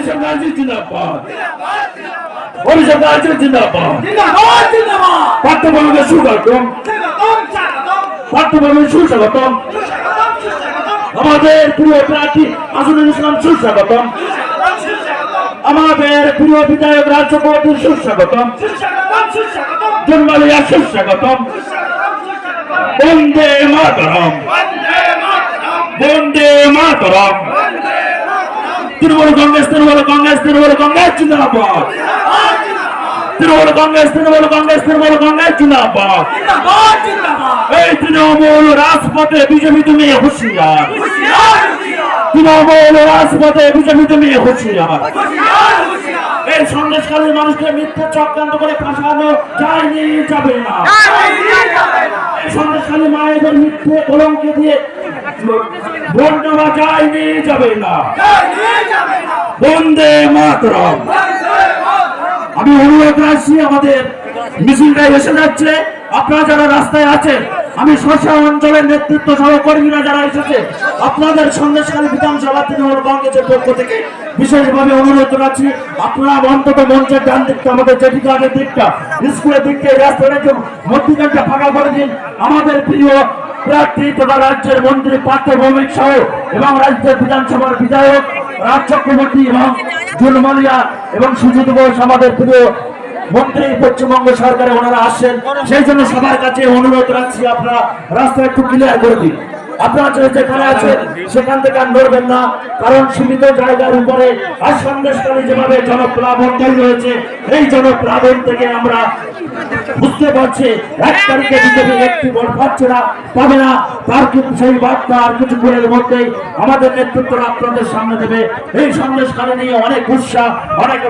অভিষেক ব্যানার্জি জিন্দাবাদ। অভিষেক ব্যানার্জি জিন্দাবাদ। সুস্বাগতম। পাঠ্যক্রমে সুস্বাগতম। আমাদের প্রিয় প্রার্থী আসুনুল ইসলাম সুস্বাগতম। আমাদের প্রিয় বিধায়ক রাজ্য কমিটির সুস্বাগতম জন্মালিয়া সুস্বাগতম। বন্দে মাতরম। বন্দে মাতরম বন্দে মাতরম বন্দে মাতরম তৃণমূল কংগ্রেস তৃণমূল কংগ্রেস তৃণমূল কংগ্রেস জিন্দাবাদ জিন্দাবাদ জিন্দাবাদ। তৃণমূল কংগ্রেস তৃণমূল কংগ্রেস তৃণমূল কংগ্রেস জিন্দাবাদ। জিন্দাবাদ জিন্দাবাদ। এই তৃণমূল রাজপথে বিজেপি তুমি হুঁশিয়ার। তৃণমূল রাজপথে বিজেপি তুমি হুশিয়ার। এই সন্দেশকালীন মানুষকে মিথ্যা চক্রান্ত করে ফাঁসানো যায়নি যাবে না। এই সন্দেশকালী মায়েদের মিথ্যে কলঙ্কে দিয়ে ভোট নেওয়া যায়নি যাবে না। বন্দে মাতরম। আমি অনুরোধ রাখছি, আমাদের মিছিলটা এসে যাচ্ছে। আপনারা যারা রাস্তায় আছেন, আমি শশা অঞ্চলের নেতৃত্ব সহ কর্মীরা যারা এসেছে, আপনাদের সন্দেশকালী বিধানসভা তৃণমূল কংগ্রেসের পক্ষ থেকে বিশেষভাবে অনুরোধ রাখছি, আপনারা অন্তত মঞ্চের ডান দিকটা, আমাদের জেটি গার্ডের দিকটা, স্কুলের দিকটা জন্য মধ্যিখানটা ফাঁকা করে দিন। আমাদের প্রিয় প্রার্থী তথা রাজ্যের মন্ত্রী পার্থ ভৌমিক সহ এবং রাজ্যের বিধানসভার বিধায়ক, রাজ চক্রবর্তী এবং জুলমালিয়া এবং সুজিত ঘোষ, আমাদের প্রিয় মন্ত্রী, পশ্চিমবঙ্গ সরকারে ওনারা আসছেন। সেই জন্য সবার কাছে অনুরোধ রাখছি, আপনারা রাস্তা একটু ক্লিয়ার করে দিন। আপনারা যেখানে আছেন, সেখান থেকে আর নড়বেন না, কারণ সীমিত জায়গার উপরে আর সন্দেশকারী যেভাবে জনপ্লাবন তৈরি হয়েছে, এই জনপ্লাবন থেকে আমরা বুঝতে পারছি, এক তারিখে বিজেপি একটি ভোট পাচ্ছে না, পাবে না। তার কিন্তু সেই বার্তা আর কিছুক্ষণের মধ্যেই আমাদের নেতৃত্বরা আপনাদের সামনে দেবে। এই সন্দেশ কারণে অনেক উৎসাহ, অনেক